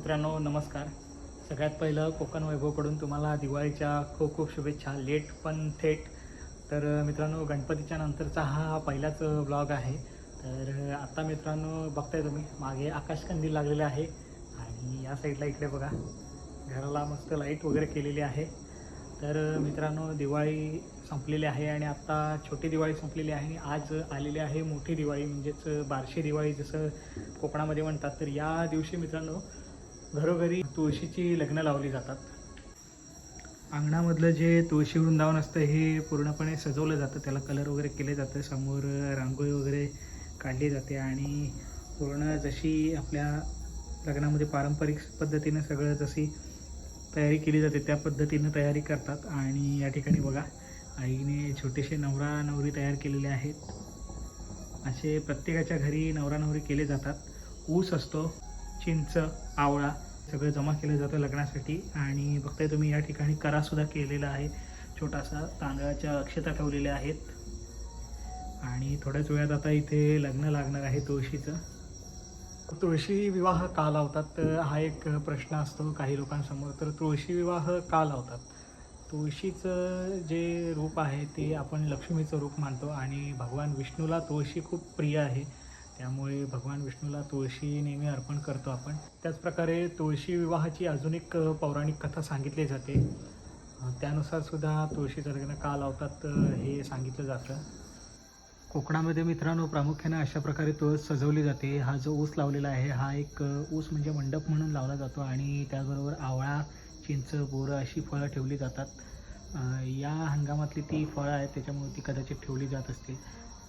मित्रांनो नमस्कार. सगळ्यात पहिलं कोकण वैभवकडून तुम्हाला दिवाळीच्या खूप खूप शुभेच्छा. लेट पण थेट. तर मित्रांनो गणपतीच्या नंतरचा हा पहिलाच ब्लॉग आहे. तर आता मित्रांनो बघताय तुम्ही मागे आकाशकंदील लागलेले आहे. आणि या साईडला इकडे बघा घराला मस्त लाइट वगैरे केलेली आहे. तर मित्रांनो दिवाळी संपलेली आहे आणि आत्ता छोटी दिवाळी संपलेली आहे. आणि आज आलेली आहे मोठी दिवाळी म्हणजेच बारशी दिवाळी जसं कोकणामध्ये म्हणतात. तर या दिवशी मित्रांनो घरोघरी तुळशीची लग्न लावली जातात. अंगणामधलं जे तुळशी वृंदावन असतं हे पूर्णपणे सजवलं जातं. त्याला कलर वगैरे केले जातं. समोर रांगोळी वगैरे काढली जाते आणि पूर्ण जशी आपल्या लग्नामध्ये पारंपरिक पद्धतीनं सगळं जशी तयारी केली जाते त्या पद्धतीनं तयारी करतात. आणि या ठिकाणी बघा आईने छोटेसे नवरा नवरी तयार केलेले आहेत. असे प्रत्येकाच्या घरी नवरा नवरी केले जातात. ऊस असतो. चिंच आवळा सगळं जमा केलं जातं लग्नासाठी. आणि बघताय तुम्ही या ठिकाणी करासुद्धा केलेला आहे. छोटासा तांदळाच्या अक्षता ठेवलेल्या आहेत. आणि थोड्याच वेळात आता इथे लग्न लागणार आहे तुळशीचं. तुळशी विवाह का लावतात तर हा एक प्रश्न असतो काही लोकांसमोर. तर तुळशी विवाह का लावतात तुळशीचं जे रूप आहे ते आपण लक्ष्मीचं रूप मानतो. आणि भगवान विष्णूला तुळशी खूप प्रिय आहे. त्यामुळे भगवान विष्णूला तुळशी नेहमी अर्पण करतो आपण. त्याचप्रकारे तुळशी विवाहाची अजून एक पौराणिक कथा सांगितली जाते. त्यानुसारसुद्धा त्यानुसार सुद्धा तुळशीचं लग्न का लावतात हे सांगितलं जातं. कोकणामध्ये मित्रांनो प्रामुख्याने अशा प्रकारे तुळस सजवली जाते. हा जो ऊस लावलेला आहे हा एक ऊस म्हणजे मंडप म्हणून लावला जातो आणि त्याचबरोबर आवळा चिंच बोरं अशी फळं ठेवली जातात. या हंगामातली ती फळं आहेत त्याच्यामुळे ती कदाचित ठेवली जात असतील.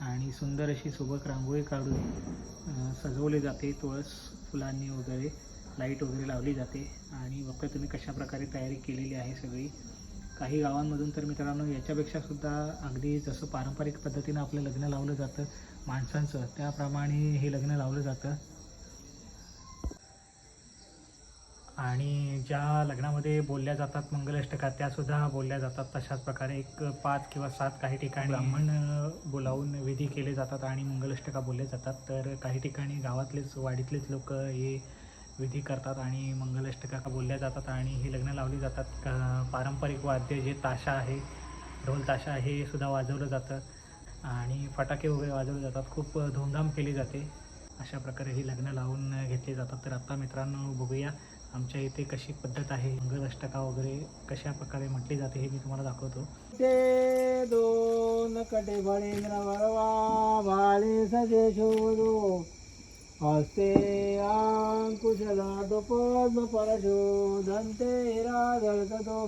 आणि सुंदर अशी सोबत रांगोळी काढून सजवले जाते. तुळस फुलांनी वगैरे लाइट वगैरे लावली जाते. आणि बघता तुम्ही कशा प्रकारे तयारी केलेली आहे सगळी. काही गावांमधून तर मित्रांनो याच्यापेक्षा सुद्धा अगदी जसं पारंपरिक पद्धतीनं आपलं लग्न लावलं जातं माणसांचं त्याप्रमाणे हे लग्न लावलं जातं. आणि ज्या लग्नामध्ये बोलल्या जातात मंगलाष्टका त्यासुद्धा बोलल्या जातात तशाच प्रकारे एक पाच किंवा सात काही ठिकाणी ब्राह्मण बोलावून विधी केले जातात आणि मंगलाष्टका बोलले जातात. तर काही ठिकाणी गावातलेच वाडीतलेच लोक हे विधी करतात आणि मंगलाष्टका बोलल्या जातात आणि हे लग्न लावली जातात. पारंपरिक वाद्य जे ताशा आहे ढोल ताशा हे सुद्धा वाजवलं जातं. आणि फटाके वगैरे वाजवले जातात. खूप धूमधाम केली जाते. अशा प्रकारे ही लग्न लावून घेतली जातात. तर आत्ता मित्रांनो बघूया आमच्या इथे कशी पद्धत आहे मंगलाष्टका वगैरे कशा प्रकारे म्हटली जाते हे मी तुम्हाला दाखवतो. ते दोन कडे बळेंद्र वरवा बाळे सजे शोधो हस्ते अंकुशला पद्म परशो दंते राधळतो झळकतो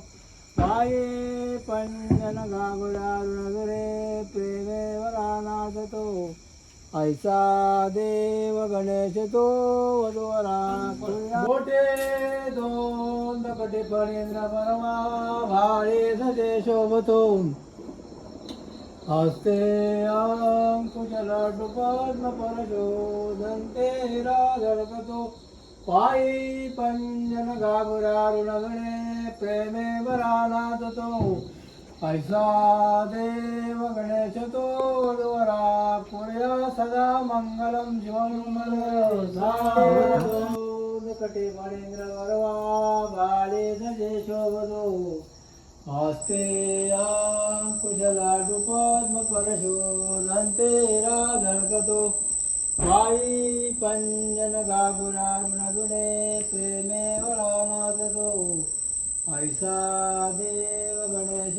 पाये पंजन नगरे प्रेमे वरानाथतो ऐसा देव गणेश तो वधुवरा मोठे दोन कटे फळेंद्र परमा भाळे सजे शोभतो हस्ते अंकुशलाडू पद्म परशो दंते हिरा झळकतो पायी पंजन गागुरारुणगणे प्रेमे वरानाथतो ऐसा देव गणेश तो वडवरा पुरया सदा मंगलम शिवमंगल निकटे मणेंद्र वरवा बाळे सजे शोभदो हस्ते अंकुशलाडू पद्म परशो दंते हिरा झळकतो वाई पंजन गागुरारुणगुणे प्रेमे वळानाथतो ऐसा देव गणेश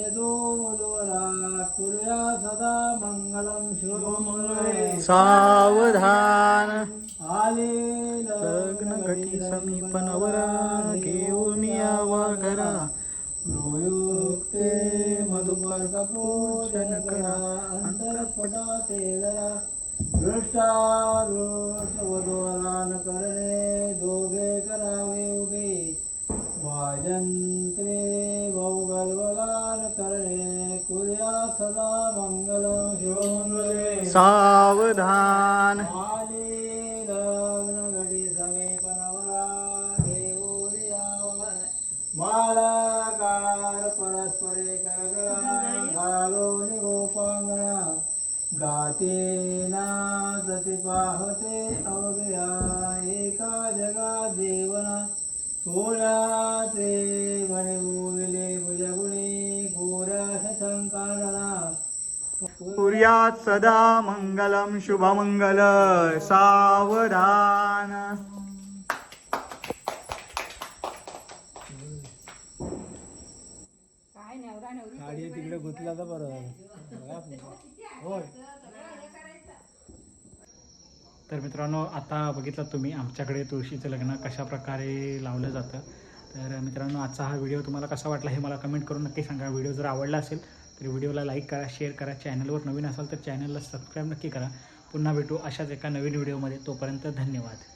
कुर्या सदा मंगलम शुभमंगळे सावधान। आले लग्न घटी समीप नवरा घेऊन यावा घरा गृहयुक्ते मधुपर्क पूजन करा अंतरपटा ते जरा। दृष्टादृष्ट वधूवरान करणे। सावधान। आले लग्न परस्परे घालून गोपांगणा गाते नाचते पाहते अवघ्या एका जगा देवना सोळा ते कुर्यात सदा मंगलम शुभमंगल सावधान. गाडी तिकडे गुतला तर बरं. होय. तर मित्रांनो आता बघितलं तुम्ही आमच्याकडे तुळशीचं लग्न कशा प्रकारे लावलं जातं. तर मित्रांनो आजचा हा व्हिडिओ तुम्हाला कसा वाटला हे मला कमेंट करून नक्की सांगा. व्हिडिओ जर आवडला असेल तर व्हिडिओला लाईक करा शेअर करा. चॅनलवर नवीन असाल तर चॅनलला सबस्क्राईब नक्की करा. पुन्हा भेटू अशाच एका नवीन व्हिडिओमध्ये. तोपर्यंत धन्यवाद.